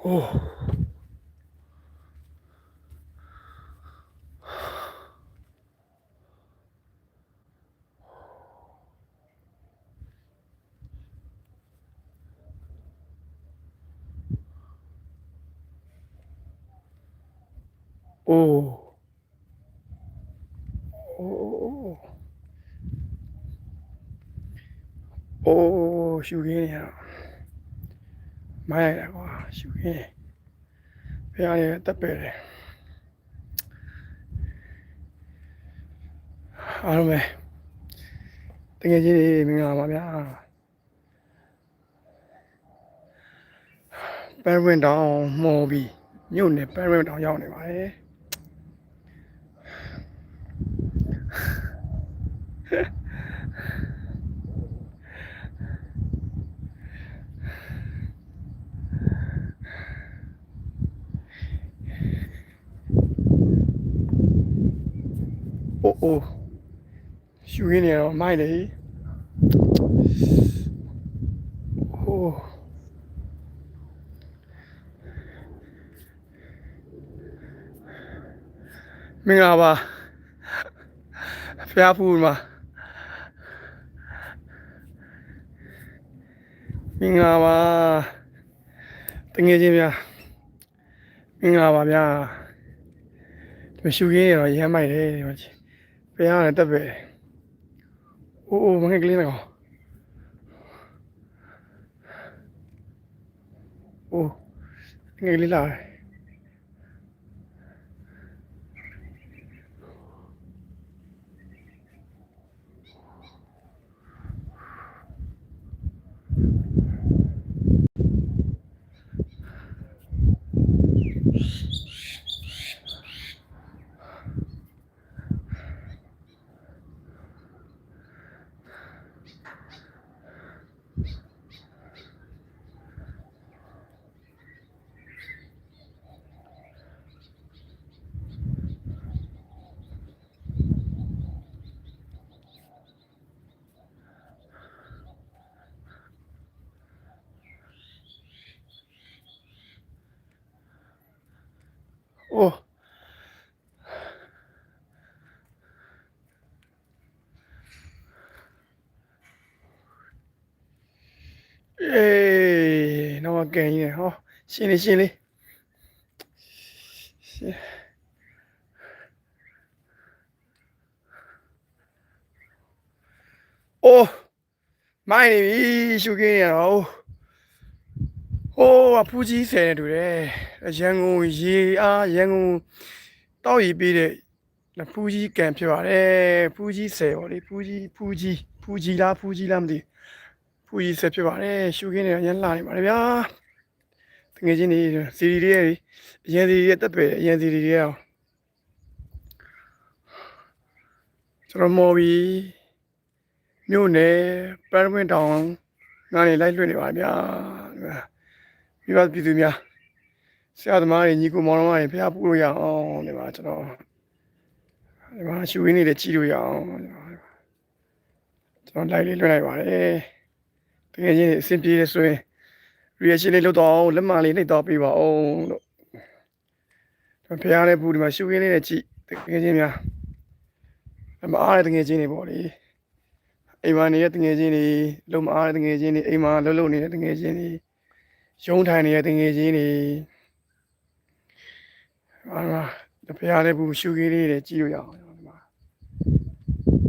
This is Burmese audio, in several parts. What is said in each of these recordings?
ဟိုးအိုးအိုးအိုးရှူရင်းရတော့ မိုင်းရတာကွာရှူရင်းဖះရတက်ပဲတယ်အားလုံးပဲတကယ်ကြီးမင်္ဂလာပါဗျာပရဝင်တောင်မော်ပြီးမြို့နယ်ပရဝင်တောင်ရောက်နေပါတယ် အိုးအိုးရှူရင်းနေတော့မိုက်လေဟိုးမင်္ဂလာပါဖျားဖူးမှာမင်္ဂလာပါတငယ်ချင်းများမင်္ဂလာပါဗျာဒီမရှူရင်းရတော့ရမ်းမိုက်တယ်ဒီမှာ ဖျားရတယ်တက်ပဲအိုးအိုးမငယ်ကလေးနော်အိုးငယ်ကလေးလာတယ် โอ้ အေးတော့ကန်ကြီးနေဟောရှင်းလေးရှင်းလေးရှင်းโอ้မိုင်းနေပြီရှုခင်းရတော့ဟိုးအဖူကြီးဆယ်နေတူတယ်ရန်ကုန်ရေအားရန်ကုန်တောက်ရီပေးတဲ့ဖူကြီးကံဖြစ်ပါတယ်ဖူကြီးဆယ်ဟောလေဖူကြီးဖူကြီးဖူကြီးလားဖူကြီးလားမသိဘူး ကြီးဆယ်ဖြစ်ပါတယ်ရှုခင်းနေရန်လာနေပါတယ်ဗျာတငယ်ချင်းတွေစီရီတွေရဲ့အရင်စီရီရဲ့တက်ပဲအရင်စီရီတွေရဲ့ကျွန်တော်မော်ဘီမြို့နယ်ပရမင်တောင်နားနေလိုက်လွှင့်နေပါဗျာဒီမှာပြည်သူများဆရာသမားတွေညီကိုမောင်တော်မတွေဖျားပူလို့ရအောင်ဒီမှာကျွန်တော်ဒီမှာရှူရင်းနေလည်းကြည့်လို့ရအောင်ကျွန်တော်လိုက်လေးလွှင့်လိုက်ပါတယ် တကယ်ချင်းအဆင်ပြေတယ်ဆိုရင် reaction လေးလုပ်တော့အောင်လက်မလေးနှိပ်တော့ပေးပါအောင်လို့ဖះတဲ့ဘူးဒီမှာရှုခင်းလေးနဲ့ကြည့်တကယ်ချင်းများအမအားတဲ့တကယ်ချင်းတွေပေါ့လေအိမ်မှာနေတဲ့တကယ်ချင်းတွေလုံမအားတဲ့တကယ်ချင်းတွေအိမ်မှာလှုပ်လှုပ်နေတဲ့တကယ်ချင်းတွေရုံးထိုင်နေတဲ့တကယ်ချင်းတွေအာမဖះတဲ့ဘူးရှုခင်းလေးနဲ့ကြည့်လို့ရအောင်ဒီမှာ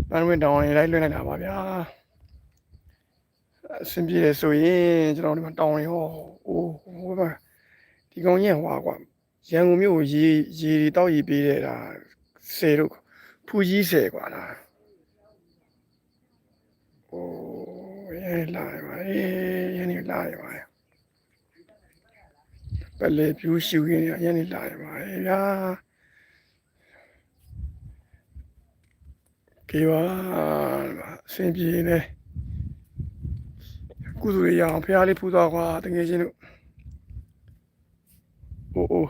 ပန်းဝင်တောင်းရင်လိုက်လွှင့်လိုက်တာပါဗျာ အဆင်ပြေတယ်ဆိုရင်ကျွန်တော်ဒီမှာတောင်းရင်ဟောအိုးဟိုမှာဒီကောင်ကြီးဟွာကွာရန်ကုန်မြို့ကိုရေရေတွေတောက်ရေပေးတဲ့ဒါဆယ်တို့ဖူကြီးဆယ်ကွာလားအိုးရဲလာရပါလေရန်နေလာရပါလေပလေပြူးရှူရင်းရန်နေလာရပါလေဗျာကေဝါအဆင်ပြေနေ ကုသိုလ်ရအောင်ဖះလေးဖူးသွားကွာတကယ်ချင်းတို့အိုးအိုး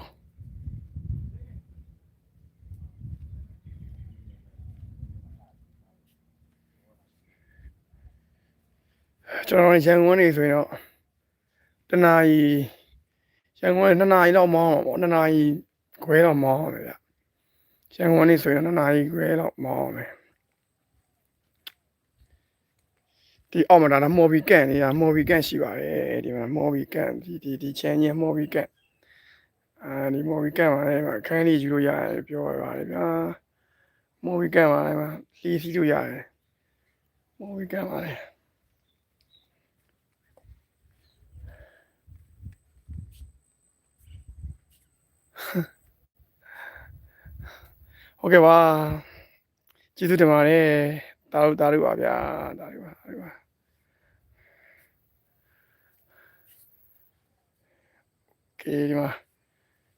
ကျွန်တော်ရန်ကုန်နေဆိုရင်တော့တနာရီရန်ကုန်ကနေ2နာရီလောက်မောင်းအောင်ပေါ့2နာရီခွဲလောက်မောင်းအောင်ပဲဗျရန်ကုန်ကနေဆိုရင်2နာရီခွဲလောက်မောင်းအောင်ပဲ ဒီအောက်မှာဒါမော်ဘီကန်နေတာမော်ဘီကန်ရှိပါတယ်ဒီမှာမော်ဘီကန်ဒီဒီဒီချမ်းကြီးမော်ဘီကန်အာဒီမော်ဘီကန်မှာလည်းအခန်းလေးယူလို့ရတယ်ပြောရပါတယ်ဗျာမော်ဘီကန်မှာလည်းလီးစီးလို့ရတယ်မော်ဘီကန်မှာလည်းဟုတ်ကဲ့ပါကျေးဇူးတင်ပါတယ် တာတို့တာတို့ပါဗျာတာတို့ပါတာတို့ပါကဲဒီမှာ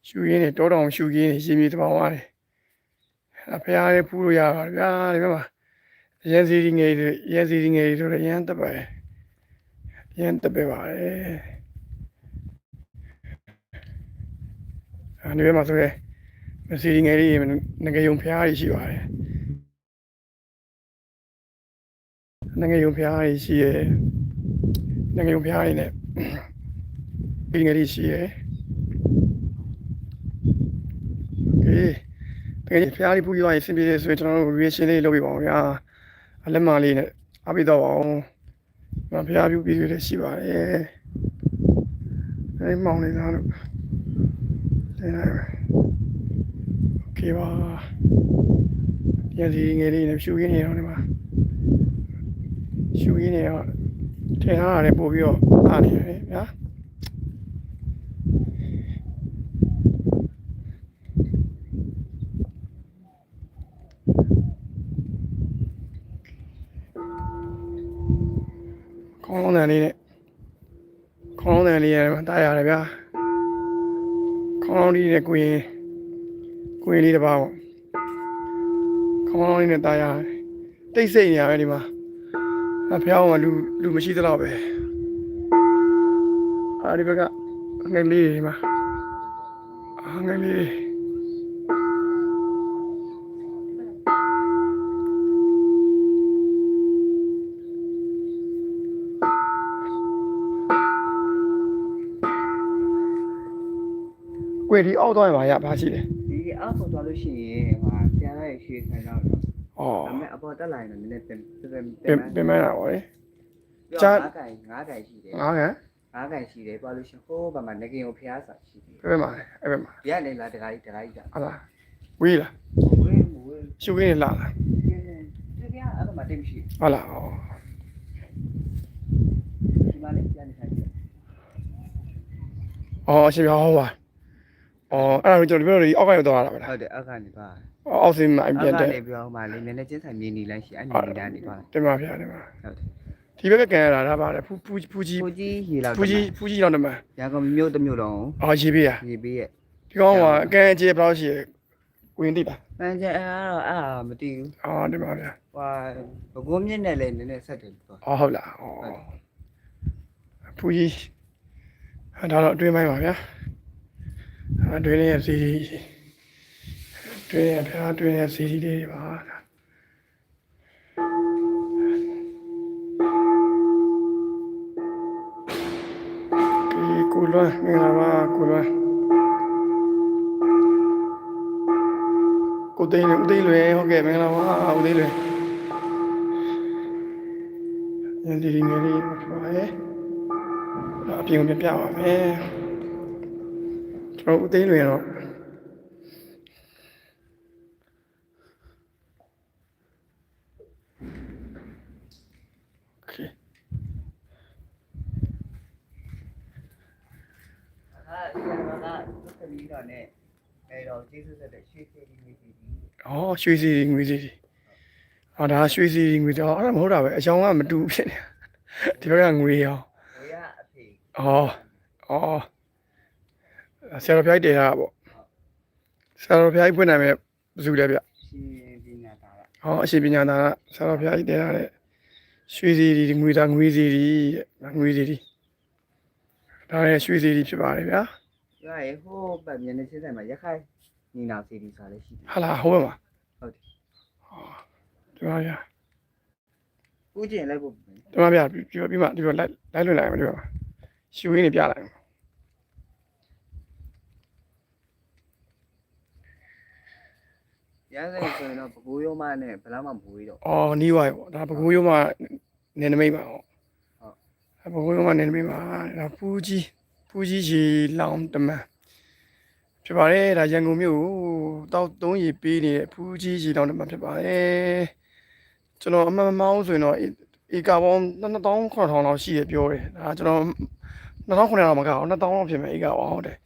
ရှူရင်းနေတောတောင်ရှူရင်းနေရေမြေတပေါင်းသွားတယ်အဖေအားလေးဖူးလို့ရပါတယ်ဗျာဒီမှာရန်စီရီငယ်တွေရန်စီရီငယ်တွေဆိုတော့ရန်တက်ပဲရန်တက်ပဲပါတယ်အဲဒီဘက်မှာဆိုရဲမစီငယ်လေးငကယုံဖျားကြီးရှိပါတယ် ငကယုံဖျားကြီးရှိရယ်ငကယုံဖျားကြီးနဲ့ဒီငယ်လေးရှိရယ်โอเคတကယ်ဖျားလေးပူပြီးသွားရင်စင်ပြေတယ်ဆိုရင်ကျွန်တော်တို့ reaction လေးလုပ်ပြပါအောင်ဗျာအလက်မလေးနဲ့အားပေးတော့အောင်မဖျားပြူပြီးတွေရှိပါတယ်အဲမောင်လေးသားတို့နေလိုက်ပါ โอเคပါပြန်စီငယ်လေးနဲ့ရှူရင်းနေတော့ဒီမှာ ရှူရင်းနေတော့ထင်ထားရတယ်ပို့ပြီးတော့အားနေတယ်ဗျာခေါင်းလုံးတန်လေးနဲ့ခေါင်းလုံးတန်လေးနဲ့တားရတယ်ဗျာခေါင်းလုံးလေးနဲ့ကိုရင်ကိုရင်လေးတစ်ပါးပေါ့ခေါင်းကောင်းလေးနဲ့တားရတယ်တိတ်ဆိတ်နေရပဲဒီမှာ အဖျားအောင်လူလူမရှိသလောက်ပဲအာဒီဘက်ကငယ်လေးတွေဒီမှာအာငယ်လေးတွေကွယ်ဒီအောက်သွားရင်ပါရပါရှိတယ်ဒီအောက်ပေါ်သွားလို့ရှိရင်ဟာဆရာရဲ့ရွှေခံတော့ တော့။အော်ဒါပေမဲ့အပေါ်တက်လာရင်လည်းနည်းနည်းပင်ပင်ပင်ပင်မလာပါလေကျားငါးကင်ငါးကင်ရှိတယ်။ငါးကန်ငါးကင်ရှိတယ်သွားလို့ရှိရင်ဟိုးဘာမှငကင်ကိုဖျားစာရှိတယ်ပြပြမှာလေအဲ့ဘက်မှာဒီကနေလာတခါကြီးတခါကြီးတာဟာလားဝေးလားဝေးမဝေးရှုခင်းနေလာလားဒီဒီကအဲ့ဒါမှတိတ်မရှိဟာလားအော်ဒီမှာလည်းပြန်နေခိုင်းတယ်အော်အရှင်ပြောဟောပါအော်အဲ့ဒါကိုကျွန်တော်ဒီဘက်အောက်ကရောက်သွားတာပဲလားဟုတ်တယ်အောက်ကနေပါ အောက်စင်းမှာအအောပြန်က်တက်ကနေပြောမှလေနည်းနည်းချင်းဆိုင်မြင်နေလိုက်ရှိအဲ့မြင်နေတာနေပါတင်ပါဗျာတင်ပါဟုတ်တယ်ဒီဘက်ကကန်ရတာဒါပါလေဖူးဖူးဖူးကြီးပူကြီးရေလောက်ဖူးကြီးဖူးကြီးတော့တမန်ရန်ကုန်မြို့တစ်မြို့လုံးအော်ရေးပေးရရေပေးရဲ့ဒီကောင်ကအကန်အကျေဘယ်လောက်ရှိရဝင်တိပါပန်းကျဲအဲ့တော့အဲ့ဒါမသိဘူးအော်တင်ပါဗျာဟွာဘကုန်းမြင့်နဲ့လည်းနည်းနည်းဆက်တယ်ပြောအော်ဟုတ်လားအော်ဖူးကြီးဒါတော့အတွင်းပိုင်းပါဗျာအတွင်းလေးရစီအ တွင်းရဗျာအတွင်းရစီလေးတွေပါဒါဒီကိုလွမ်းမင်္ဂလာပါကိုလွမ်းကိုသိန်းဦးသိန်းလွယ်ဟုတ်ကဲ့မင်္ဂလာပါဦးသိန်းလွယ်ညဒီဒီငယ်လေးဖြစ်ပါရဲ့အပြင်ကိုပြပြပါမယ်ကျွန်တော်ဦးသိန်းလွယ်တော့ တော့နဲ့အဲ့တော့ကျေးဇူးဆက်တဲ့ရွှေစေဒီမိတီဒီอ๋อရွှေစီငွေစီဟာဒါရွှေစီငွေတော့အဲ့ဒါမဟုတ်တာပဲအကြောင်းကမတူဖြစ်နေဒီဘက်ကငွေရောဝေရအဖေဩဩဆရာတော်ဖျိုက်တည်တာပေါ့ဆရာတော်ဖျိုက်ဖွင့်နိုင်မဲ့ဘယ်သူလဲဗျရှင်ဒီနာတာကဟောအရှင်ပညာသာကဆရာတော်ဖျိုက်တည်တာတဲ့ရွှေစီဒီငွေသားငွေစီဒီငွေစီဒီဒါလည်းရွှေစီဒီဖြစ်ပါတယ်ဗျာ ပြောရရင်ဟိုဘက်မျက်နှာချင်းဆိုင်မှာရခိုင်နီနာစီဒီဆိုတာလည်းရှိတယ်ဟာလာဟိုဘက်မှာဟုတ်တယ်ဟောဒီမှာပြဦးကျင်လိုက်ဖို့ဒီမှာပြပြီးပြီးမှဒီလိုလိုက်လိုက်လွင်လိုက်မှာဒီမှာရှူရင်းနေပြလိုက်မှာရန်စင်ဆိုရင်တော့ပကိုးရုံးမနဲ့ဘလားမှမဝေးတော့အော်နီးပါပေါ့ဒါပကိုးရုံးမနေနမိတ်ပါဟုတ်ဟုတ်ပကိုးရုံးမနေနမိတ်ပါဒါပူကြီး ပူကြီးရေလောင်တမန်ဖြစ်ပါတယ်ဒါရန်ကုန်မြို့ကိုတောက်သုံးရေပေးနေတဲ့ပူကြီးရေလောင်တမန်ဖြစ်ပါတယ်ကျွန်တော်အမှန်မမောင်းဆိုရင်တော့ဧကပေါင်း2900လောက်ရှိတယ်ပြောတယ်ဒါကျွန်တော်2900လောက်မကောက်2000လောက်ဖြစ်မယ်ဧကပေါင်းဟုတ်တယ်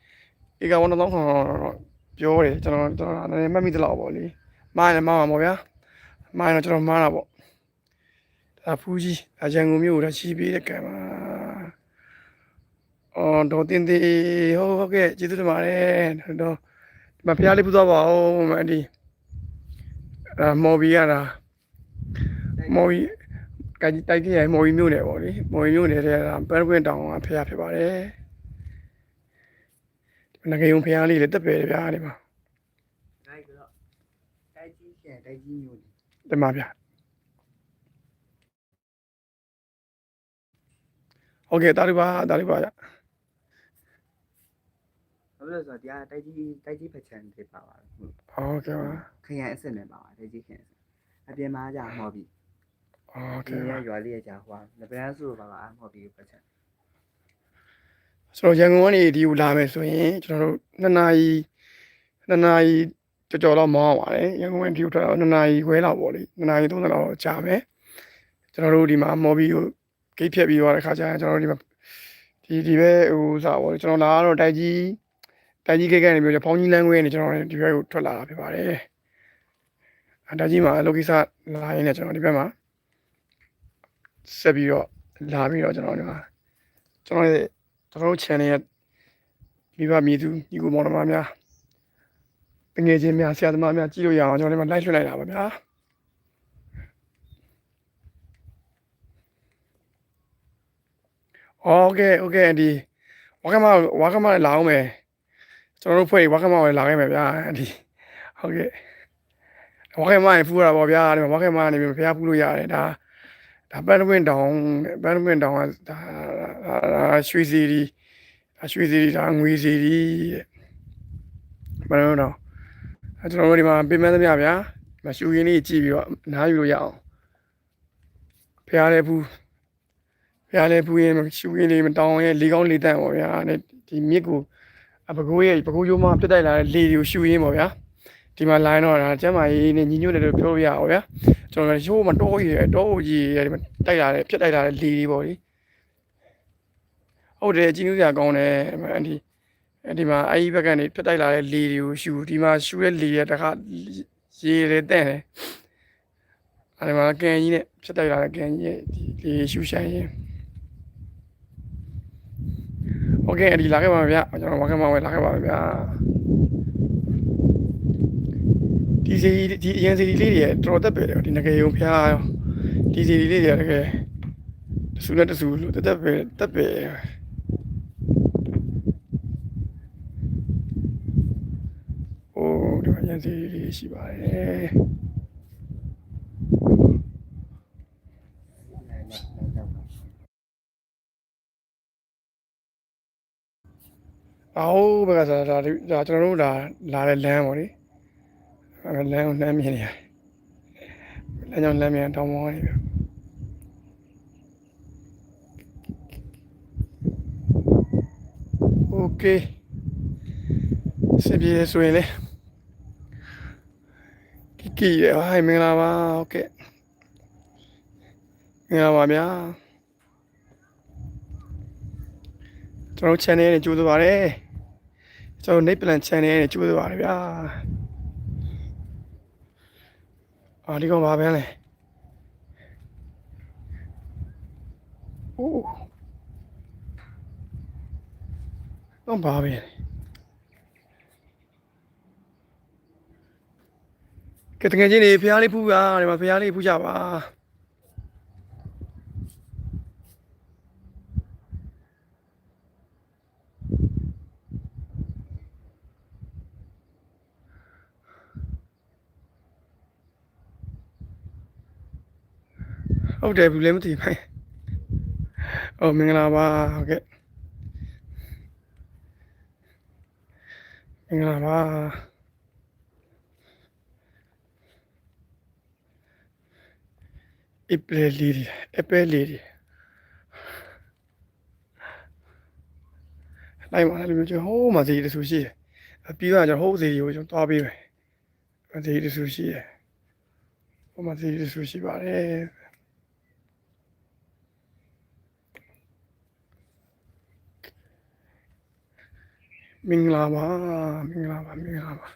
ဧကပေါင်း2900လောက်ပြောတယ်ကျွန်တော်ကျွန်တော်နည်းမှတ်မိသလောက်ပေါ့လေမားရင်မားမှာပေါ့ဗျာမားရင်တော့ကျွန်တော်မားတာပေါ့ဒါဖူးကြီးအရန်ကုန်မြို့ကိုဒါချီးပေးတဲ့ကံပါ အော်တော့တင်သေးဟုတ်ဟုတ်ကဲ့ကျေးဇူးတင်ပါတယ်တော့ဒီမှာဖျားလေးပူသွားပါဦးမအဒီအာမော်ဘီရတာမော်ဘီကကြတိုက်ကြရမော်ဘီမြို့နယ်ပေါ့လေမော်ဘီမြို့နယ်တဲ့ကပန်းပွင့်တောင်ကဖျားဖြစ်ပါတယ်ဒီငကေုံဖျားလေးလည်းတက်ပဲဗျာဒီမှာဒါကတော့တိုက်ကြီးရှင်တိုက်ကြီးမျိုးနေဒီမှာဗျာဟုတ်ကဲ့တာရီပါတာရီပါဗျ ဘာဖြစ်လို့လဲဆိုတော့ဒီကတိုက်ကြီးတိုက်ကြီးဖက်ချန်တွေပါပါတယ်ဟုတ်ဟုတ်ကဲ့ပါခရိုင်အစ်စ်နဲ့ပါပါတိုက်ကြီးခရိုင်အစ်စ်အပြင်မှာကြာမော်ပြီးဟုတ်ကဲ့ပါရွာလေးရကြာဟွာနဗရန်စုပါပါမော်ပြီးဖက်ချန်ဆိုတော့ရန်ကုန်ကနေဒီကိုလာမယ်ဆိုရင်ကျွန်တော်တို့2နာရီ2နာရီကြော်ကြော်တော့မောင်းအောင်ပါတယ်ရန်ကုန်ကနေဒီကိုထွက်တော့2နာရီခွဲလောက်ပေါ့လေ2နာရီ30လောက်ကြာမယ်ကျွန်တော်တို့ဒီမှာမော်ဘီကိုဂိတ်ဖြတ်ပြီးသွားတဲ့ခါကျရင်ကျွန်တော်တို့ဒီမှာဒီဒီပဲဟိုစားပေါ့ကျွန်တော်လာတော့တိုက်ကြီး တိုက်ကြီးဂိတ်ကနေပြီးတော့ဖောင်းကြီးလမ်းခွဲနေကျွန်တော်ဒီဘက်ကိုထွက်လာတာဖြစ်ပါတယ်အဲတိုက်ကြီးမှာလောကိစ္စလာရင်းနဲ့ကျွန်တော်ဒီဘက်မှာဆက်ပြီးတော့လာပြီးတော့ကျွန်တော်ဒီမှာကျွန်တော်ရဲ့ ကျွန်တော်တို့ channel ရဲ့မိဘမြေသူညီကိုမောင်နှမများတငယ်ချင်းများဆရာသမားများကြည့်လို့ရအောင်ကျွန်တော်ဒီမှာ live လွှင့်လိုက်တာပါဗျာโอเคโอเคဒီဝါကမဝါကမလာအောင်မယ် ကျွန်တော်တို့ဖွဲ့ဝါကမကိုလာခဲ့မယ်ဗျာဒီဟုတ်ကဲ့ဝါကမဖူးရတာပေါ့ဗျာဒီမှာဝါကမနေပြီးဖျားဖူးလို့ရတယ်ဒါဒါဘန်ဝင်းတောင်ဘန်ဝင်းတောင်ကဒါရွှေစီဒီအရွှေစီဒါငွေစီဒီတဲ့မလို့တော့အဲကျွန်တော်တို့ဒီမှာပြင်ပန်းသမျှဗျာမရှူရင်းလေးကြည့်ပြီးတော့နားယူလို့ရအောင်ဖျားလဲဘူးဖျားလဲဘူးရင်ရှူရင်းလေးမတောင်းရဲ့လေကောင်းလေတန့်ပေါ့ဗျာတဲ့ဒီမြစ်ကို အပကိုးရဲ့ပကိုးရိုးမပြတ်တိုက်လာတဲ့လေတွေကိုရှူရင်းပေါ့ဗျာဒီမှာ line တော့ဒါကျမ်းမာရေးနဲ့ညီညွတ်တယ်လို့ပြောလို့ရအောင်ဗျာကျွန်တော်ရိုးမတော့ရတော့ကြီးရဒီမှာတိုက်လာတဲ့ပြတ်တိုက်လာတဲ့လေတွေပေါ့လေဟုတ်တယ်ကြည့်လို့ရကောင်းတယ်အန်ဒီအဲဒီမှာအဲဒီဘက်ကနေဖြတ်တိုက်လာတဲ့လေတွေကိုရှူဒီမှာရှူတဲ့လေရတခါရေတွေတဲ့တယ်အဲဒီမှာကန်ကြီးနဲ့ဖြတ်တိုက်လာတဲ့ကန်ကြီးရဲ့ဒီလေရှူဆိုင်ရင် ကင်အဒီလာခဲ့ပါမယ်ဗျကျွန်တော်ဝကင်မှာဝယ်လာခဲ့ပါမယ်ဗျဒီစီဒီအရင်စီလေးတွေတော်တော်တက်ပဲတယ်ဒီငကယ်ယုံဖျားရောဒီစီလေးတွေတကယ်တဆူနဲ့တဆူလို့တက်တက်ပဲတက်ပဲအိုးဒီအရင်စီလေးရှိပါတယ် အော်ဘက်ကစားဒါဒါကျွန်တော်တို့ဒါလာတဲ့လမ်းပေါ့လေအဲလမ်းကိုလမ်းမြင်နေရတယ်လမ်းကြောင့်လမ်းမြင်တောင်းမောနေပြီโอเคစပြေဆိုရင်လေကီကီရဟိုင်မင်္ဂလာပါโอเคမင်္ဂလာပါဗျာကျွန်တော် channel နဲ့ကြိုးစားပါတယ် ကျွန်တော် Nick Plan channel နဲ့ကြိုးစားပါတယ်ဗျာအာဒီကောင်ပါပဲလေအိုးတော့ပါပဲကဲတကယ်ချင်းနေဖျားလေးဖူးပါဒီမှာဖျားလေးဖူးကြပါ ဟုတ်တယ်ဘူးလည်းမသိပါဘူးအော်မင်္ဂလာပါဟုတ်ကဲ့မင်္ဂလာပါအပလေလီအပလေလီလိုက်ပါလေမျိုးကျဟိုးမှာစီတဆူရှိတယ်ပြီးတော့ကျွန်တော်ဟိုးစီကိုကျွန်တော်တွားပေးမယ်စီတဆူရှိတယ်ဟိုမှာစီတဆူရှိပါတယ် မင်္ဂလာပါမင်္ဂလာပါမင်္ဂလာပါ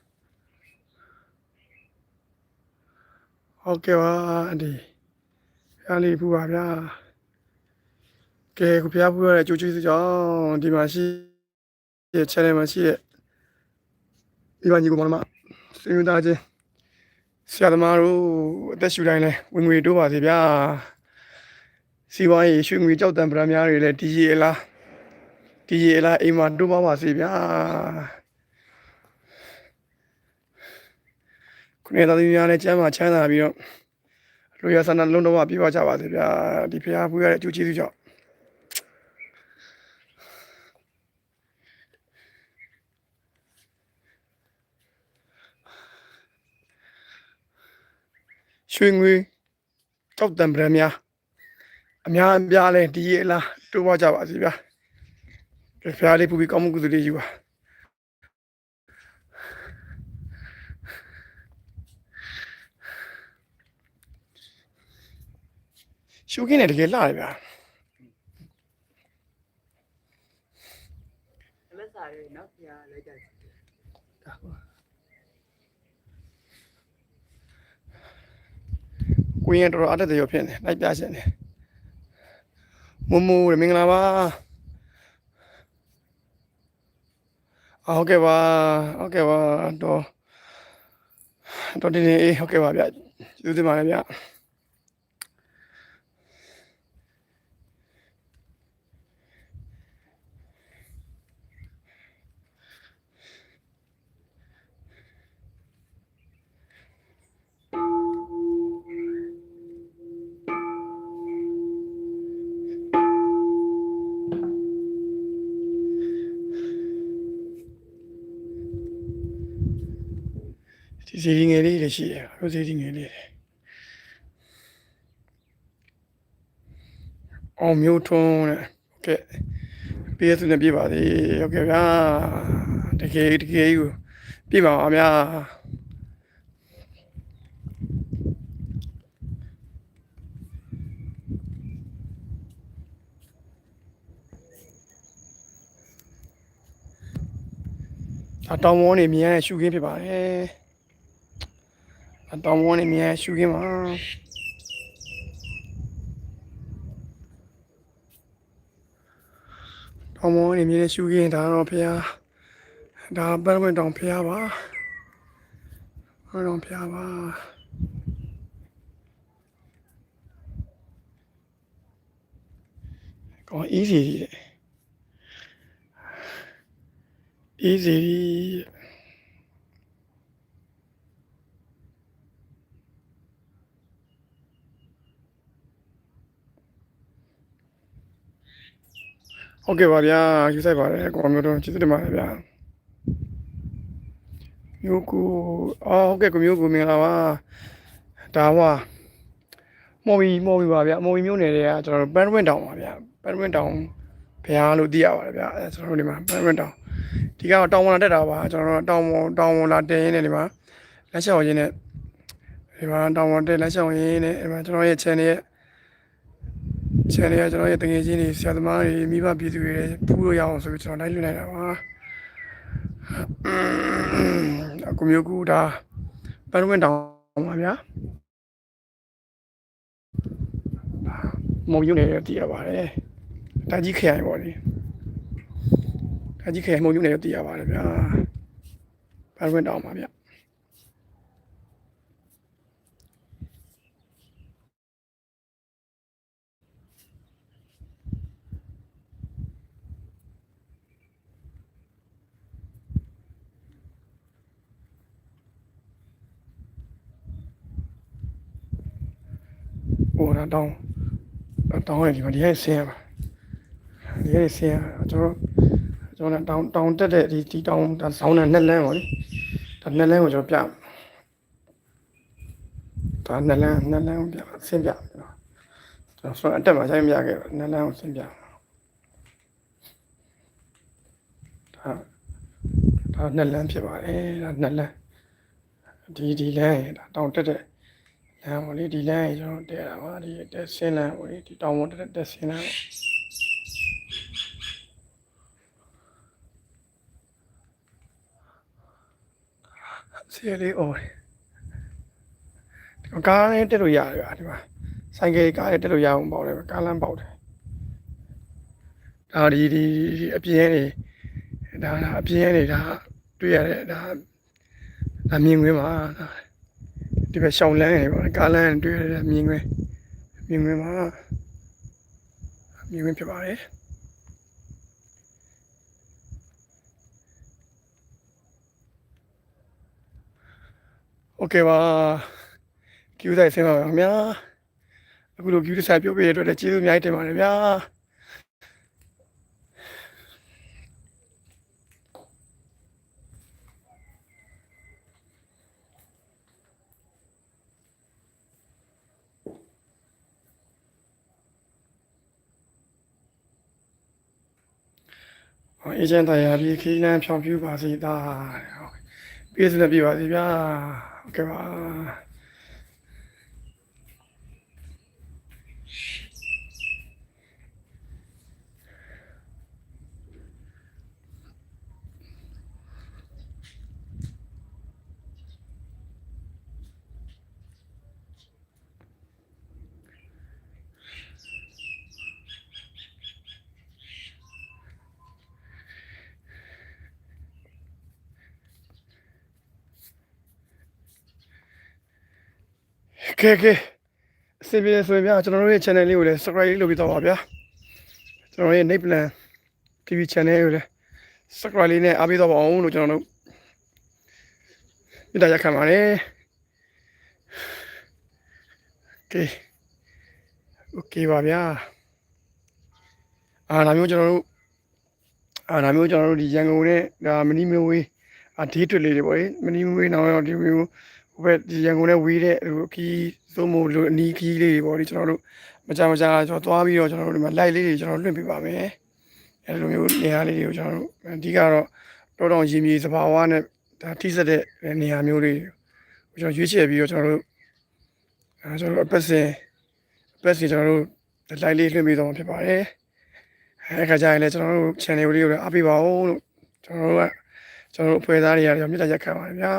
ဟုတ်ကဲ့ပါဒီဖျားလေးဖူပါဗျာကဲခုဖျားဖူရတဲ့ကြိုးချွေးစကြောင်းဒီမှာရှိတဲ့ channel မှာရှိတဲ့ဒီမှာညီကိုမမစေယူသားချင်းဆရာသမားတို့အသက်ရှူတိုင်းလဲဝင်ငွေတိုးပါစေဗျာစီဝိုင်းရွှေငွေကြောက်တံပရများတွေလည်းဒီရီလား ဒီရီလားအိမ်မှာတိုးပါပါစေဗျာခုနေသားသမီးများလည်းကျမ်းမာချမ်းသာပြီးတော့လူရဆန္ဒလုံးတော့ပြပါကြပါစေဗျာဒီဖျားဖူးရတဲ့အကျိုးကျေးဇူးကြောင့်ရွှေငွေကြောက်တံပရများအများအပြားလဲဒီရီလားတိုးပါကြပါစေဗျာကဲ ဖျားလေးဖူးပြီးကောင်းမှုကုသိုလ်လေးယူပါရှုခင်းနေတကယ်လှတယ်ဗျာလက်စာတွေနော်ဖျားလိုက်ကြတယ်ကိုရင်တော်တော်အတက်တရောဖြစ်နေလိုက်ပြရှင်နေမမူမင်္ဂလာပါအာ ဟုတ်ကဲ့ပါဟုတ်ကဲ့ပါတော့တော့ဒီနေ့အေးဟုတ်ကဲ့ပါဗျကျေးဇူးတင်ပါတယ်ဗျ ဒီစီရီငယ်လေးတွေရှိတယ်ရိုစီရီငယ်လေးတွေအောင်မျိုးထွန်းတဲ့ဟုတ်ကဲ့ပြေးစုနေပြပါသေးဟုတ်ကဲ့ဗျာတကယ်တကယ်ကိုပြပါပါဗျာဒါတောင်ဝန်းနေမြန်ရှုခင်းဖြစ်ပါတယ် ဒါတောင်ဝန်းနေမြန်ရှုခင်းပါတောင်ဝန်းနေမြန်ရှုခင်းဒါတော့ဖះဒါပရမတောင်ဖះပါဟောတောင်ဖះပါကောင်း easy တဲ့ easy ဟုတ်ကဲ့ပါဗျာယူဆိုင်ပါတယ်ကိုမျိုးတော့ကျေးဇူးတင်ပါတယ်ဗျာမျိုးကူအော်ဟုတ်ကဲ့ကိုမျိုးကူမင်္ဂလာပါဒါဟွာမော်ဘီမော်ဘီပါဗျာမော်ဘီမျိုးနယ်တွေကကျွန်တော်တို့ပန်ဝင်းတောင်ပါဗျာပန်ဝင်းတောင်ဘုရားလို့သိရပါတယ်ဗျာအဲကျွန်တော်တို့ဒီမှာပန်ဝင်းတောင်ဒီကတော့တောင်ဝန်လာတက်တာပါကျွန်တော်တို့တောင်ဝန်တောင်ဝန်လာတက်ရင်းနဲ့ဒီမှာလက်ချောင်းရင်းနဲ့ဒီမှာတောင်ဝန်တက်လက်ချောင်းရင်းနဲ့ဒီမှာကျွန်တော်ရဲ့ channel ရဲ့ channel ကကျွန်တော်ရဲ့တငယ်ချင်းတွေဆရာသမားတွေမိဘပြည်သူတွေဖူးလို့ရအောင်ဆိုပြီးကျွန်တော်လိုက်လွှင့်လိုက်တာပါအခုမျိုးကူဒါပန်းဝင်တောင်ပါဗျာမောင်ယူနေရတည်ရပါတယ်တာကြီးခရိုင်ပေါ့လေတာကြီးခရိုင်မောင်ယူနေရတည်ရပါတယ်ဗျာပန်းဝင်တောင်ပါဗျာ ဟို တော့တောင်းတောင်းရဒီမှာဒီရဲ့ဆင်းရပါဒီရဲ့ဆင်းရကျွန်တော်ကျွန်တော်တောင်းတောင်းတက်တဲ့ဒီဒီတောင်းဆောင်းတဲ့နှစ်လမ်းပေါ့လေဒါနှစ်လမ်းကိုကျွန်တော်ပြဒါနှစ်လမ်းနှစ်လမ်းကိုပြဆင်းပြကျွန်တော်ကျွန်တော်ဆိုအတက်မှာဆိုင်မရခဲ့ဘူးနန်းနန်းကိုဆင်းပြဒါဒါနှစ်လမ်းဖြစ်ပါတယ်ဒါနှစ်လမ်းဒီဒီလမ်းဒါတောင်တက်တဲ့ လမ်းပေါ့လေဒီလမ်းကျွန်တော်တဲတာပါဒီတက်ဆင်းလမ်းပေါ့လေဒီတောင်ပေါ်တက်တက်ဆင်းလမ်းပေါ့ဆေးလေးအော်ဒီကားလေးတက်လို့ရတယ်ဗျာဒီမှာဆိုင်ကယ်ကားလေးတက်လို့ရအောင်ပေါ့လေကားလမ်းပေါက်တယ်ဒါဒီဒီဒီအပြင်းနေဒါဒါအပြင်းနေဒါတွေ့ရတဲ့ဒါဒါမြင်ကွင်းမှာဒါ ဒီဘက်ရှောင်းလန်းနေပေါ့လေကားလမ်းတွေ့ရတဲ့မြင်ကွင်းမြင်ကွင်းမှာမြင်ကွင်းဖြစ်ပါတယ်โอเคပါ ကျူးဆိုင်ဆင်းပါပါခင်ဗျာအခုလိုကျူးဆိုင်ပြုတ်ပြရတဲ့အတွက်လည်းကျေးဇူးအများကြီးတင်ပါတယ်ဗျာ အေဂျင့်တရားပြီးခီးလန်းဖြောင်းပြပါစီသားဟုတ်ပြည့်စုံပြပါစီဗျာโอเคပါ ကဲကဲအစီအပြေဆိုရင်ဗျာကျွန်တော်တို့ရဲ့ channel လေးကိုလည်း subscribe လုပ်ပြီးတော့ပါဗျာကျွန်တော်ရဲ့ Night Plan TV channel ကိုလည်း subscribe လေးနဲ့အားပေးတော့ပါအောင်လို့ကျွန်တော်တို့မြစ်တာရက်ခံပါတယ်ကဲโอเคပါဗျာအာဒါမျိုးကျွန်တော်တို့အာဒါမျိုးကျွန်တော်တို့ဒီရန်ကုန်နဲ့ဒါမနီမဝေးအဒေးထွေလေးတွေပေါ့လေမနီမဝေးနောက်တော့ဒီမျိုး ဟိုဘက်ဒီရန်ကုန်နဲ့ဝေးတဲ့ဟိုခီးသုံးမို့လို့အနီးခီးလေးတွေပေါ့လေကျွန်တော်တို့မကြမကြကျွန်တော်သွားပြီးတော့ကျွန်တော်တို့ဒီမှာ live လေးတွေကျွန်တော်လွှင့်ပေးပါမယ်အဲလိုမျိုးနေရာလေးတွေကိုကျွန်တော်တို့အဓိကတော့တော်တော်ရင်မြေစဘာဝနဲ့ဒါထိစက်တဲ့နေရာမျိုးလေးကိုကျွန်တော်ရွေးချယ်ပြီးတော့ကျွန်တော်တို့အဲကျွန်တော်တို့အပတ်စဉ်အပတ်စဉ်ကျွန်တော်တို့ live လေးလွှင့်ပေးတော့မှာဖြစ်ပါတယ်အဲခါကျရင်လည်းကျွန်တော်တို့ channel လေးကိုလည်းအားပေးပါဦးလို့ကျွန်တော်တို့ကကျွန်တော်တို့အဖွဲ့သားတွေရတယ်မြေတားရက်ခံပါတယ်ဗျာ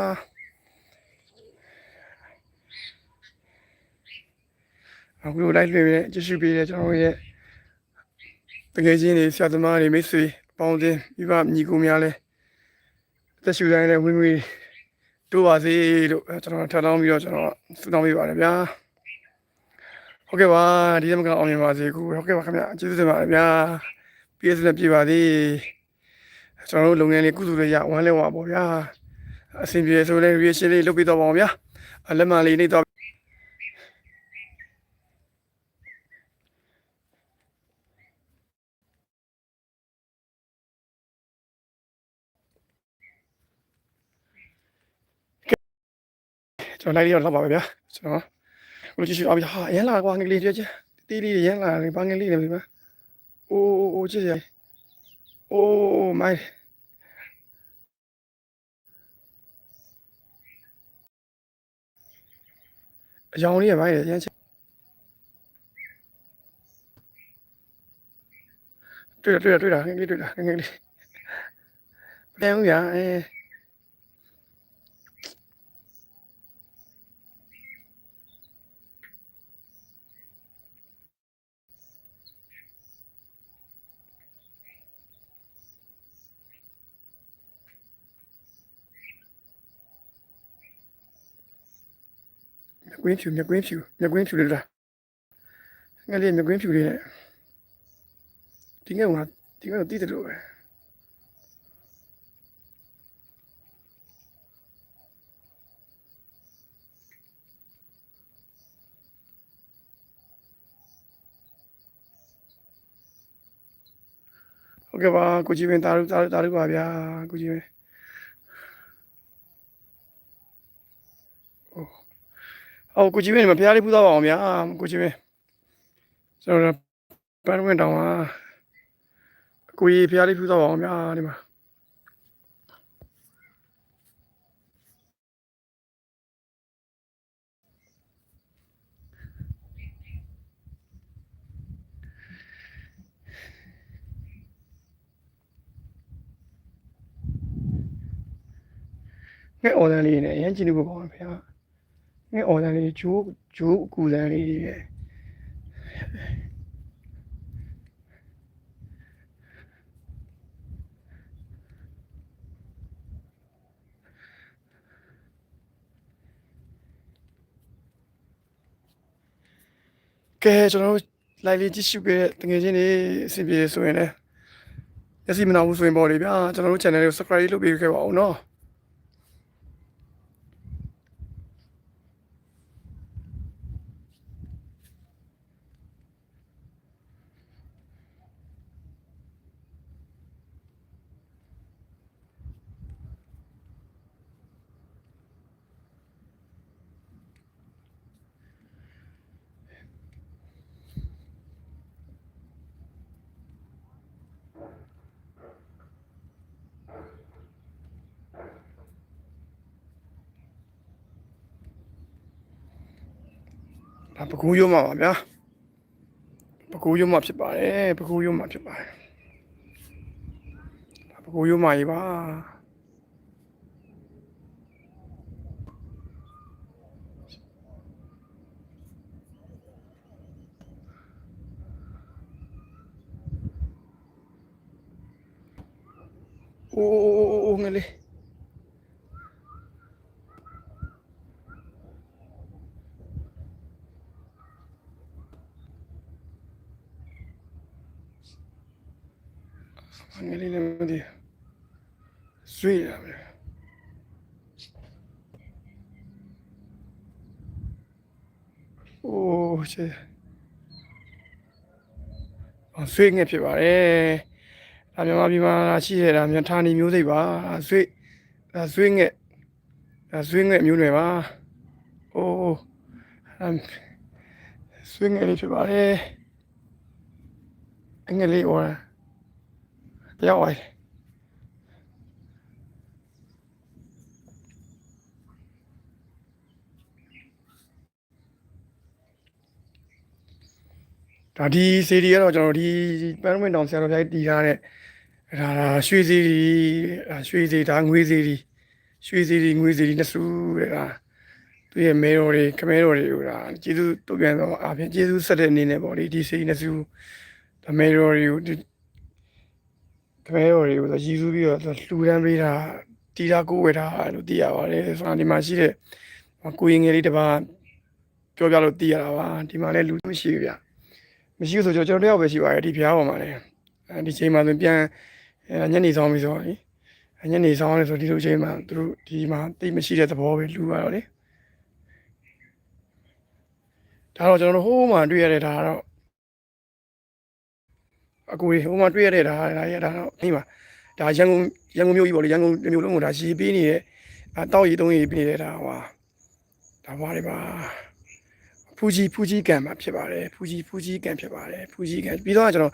အခုလို live လွှင့်ပြီးကြည့်ရှုပေးတဲ့ကျွန်တော်တို့ရဲ့တကယ်ချင်းတွေဆရာသမားတွေမိတ်ဆွေအပေါင်းအသင်းမိဘညီကိုများလဲအသက်ရှူတိုင်းနဲ့ဝင်ငွေတိုးပါစေလို့ကျွန်တော်ထပ်လောင်းပြီးတော့ကျွန်တော်ဆုတောင်းပေးပါတယ်ဗျာဟုတ်ကဲ့ပါဒီသမကအောင်မြင်ပါစေကူဟုတ်ကဲ့ပါခင်ဗျာကျေးဇူးတင်ပါတယ်ဗျာပြည့်စုံနဲ့ပြည့်ပါသည်ကျွန်တော်တို့လုပ်ငန်းလေးကုသိုလ်လေးရဝမ်းလဲဝါပေါ့ဗျာအဆင်ပြေဆိုလဲ reaction လေးလုပ်ပြီးတော့ပါအောင်ဗျာအလက်မလေးနေတော့ ကျွန်တော်လိုက်ရတော့ပါပဲဗျာကျွန်တော်ဘယ်လိုကြည့်ရှုအောင်ဟာအရင်လာကွာငကလေးကြွကြတီးလေးရရင်လာလေဘာငလေးနေပြီပါအိုးအိုးကြည့်ရအိုးမိုင်အယောင်လေးရမိုင်းရရမ်းချတွေ့တွေ့တွေ့တာငကလေးတွေ့တာငကလေးတန်ဦးဗျာအဲ ကွင်းဖြူမြကွင်းဖြူမြကွင်းဖြူလေးလားငါလေးမြကွင်းဖြူလေးနဲ့ဒီငယ်ကဒီငယ်ကတည်တယ်လို့ပဲဟုတ်ကဲ့ပါကိုကြီးပင်တာရုတာရုတာရုပါဗျာကိုကြီးပင် အော်ကိုကြီးမင်းမဖျားလေးပူသားပါအောင်ဗျာကိုကြီးမင်းကျွန်ကျွန်တော်ပန်းဝင်တောင်မှာအကိုကြီးဖျားလေးဖူးတော့ပါအောင်ဗျာဒီမှာငဲ့အော်တန်လေးနဲ့အရင်ကျင်းလို့ပေါ့ဗျာ ငဲ့အော်တန်လေးဂျိုးဂျိုးအကူတန်လေးတွေနဲ့ကဲကျွန်တော်တို့လိုက်လေးကြည့်ရှုခဲ့တဲ့တကယ်ချင်းတွေအဆင်ပြေဆိုရင်လည်းမျက်စိမနာဘူးဆိုရင်ပေါ့လေဗျာကျွန်တော်တို့ channel ကို subscribe လုပ်ပေးခဲ့ပါဦးနော် ဒါပကူးရုံမှာပါဗျာပကူးရုံမှာဖြစ်ပါတယ်ပကူးရုံမှာဖြစ်ပါတယ်ဒါပကူးရုံမှာကြီးပါအိုးအိုးအိုးအိုးငယ်လေးင ယ်လေးလည်းမသိဘူးဆွေးရမယ်အိုးချေအောင်ဆွေးငယ်ဖြစ်ပါတယ်ဒါမြန်မာပြည်မှာရှိတဲ့ဒါမြန်ဌာနီမျိုးစိတ်ပါဆွေးဒါဆွေးငယ်ဒါဆွေးငယ်မျိုးနွယ်ပါအိုးအမ်ဆွေးငယ်လေးဖြစ်ပါတယ်အငယ်လေး or ရောက်သွားတယ် ဒါဒီစီဒီကတော့ကျွန်တော်ဒီပန်းဝင်တောင်ဆရာတော်ဘုရားကြီးတည်ထားတဲ့ဒါဒါရွှေစီဒီဒါရွှေစီဒါငွေစီဒီရွှေစီဒီငွေစီဒီနှစ်စုတဲ့ဒါသူရဲ့မဲတော်တွေခမဲတော်တွေကိုဒါကျေးဇူးတုတ်ပြန်တော့အပြင်ကျေးဇူးဆက်တဲ့အနေနဲ့ပေါ့လေဒီစီဒီနှစ်စုဒါမဲတော်တွေကိုဒီတပည့်တော်တွေကိုဆိုရည်စူးပြီးတော့လှူဒန်းပေးတာတီတာကိုဝယ်တာလို့သိရပါတယ်ဆိုတာဒီမှာရှိတဲ့ကိုရင်ငယ်လေးတစ်ပါးပြောပြလို့သိရတာပါဒီမှာလည်းလူမရှိဘူးဗျ မရှိဘူးဆိုတော့ကျွန်တော်တယောက်ပဲရှိပါတယ်ဒီဖျားပေါ်မှာလည်းအဲဒီချိန်မှာဆိုပြန်ညနေဆောင်ပြီဆိုတော့ညနေဆောင်ရဲဆိုဒီလိုချိန်မှာသူတို့ဒီမှာတိတ်မရှိတဲ့သဘောပဲလူရတော့လေဒါတော့ကျွန်တော်တို့ဟိုးမှတွေ့ရတဲ့ဒါကတော့အကူကြီးဟိုမှာတွေ့ရတဲ့ဒါဒါရဒါတော့ဒီမှာဒါရန်ကုန်ရန်ကုန်မြို့ကြီးပေါ့လေရန်ကုန်မြို့လုံးကိုဒါရေပေးနေတဲ့အဲတောက်ရီတုံးရီပေးနေတဲ့ဒါဟွာဒါဘာတွေပါ ဖူဂျီဖူဂျီကန်မှာဖြစ်ပါတယ်ဖူဂျီဖူဂျီကန်ဖြစ်ပါတယ်ဖူဂျီကန်ပြီးတော့ကျွန်တော်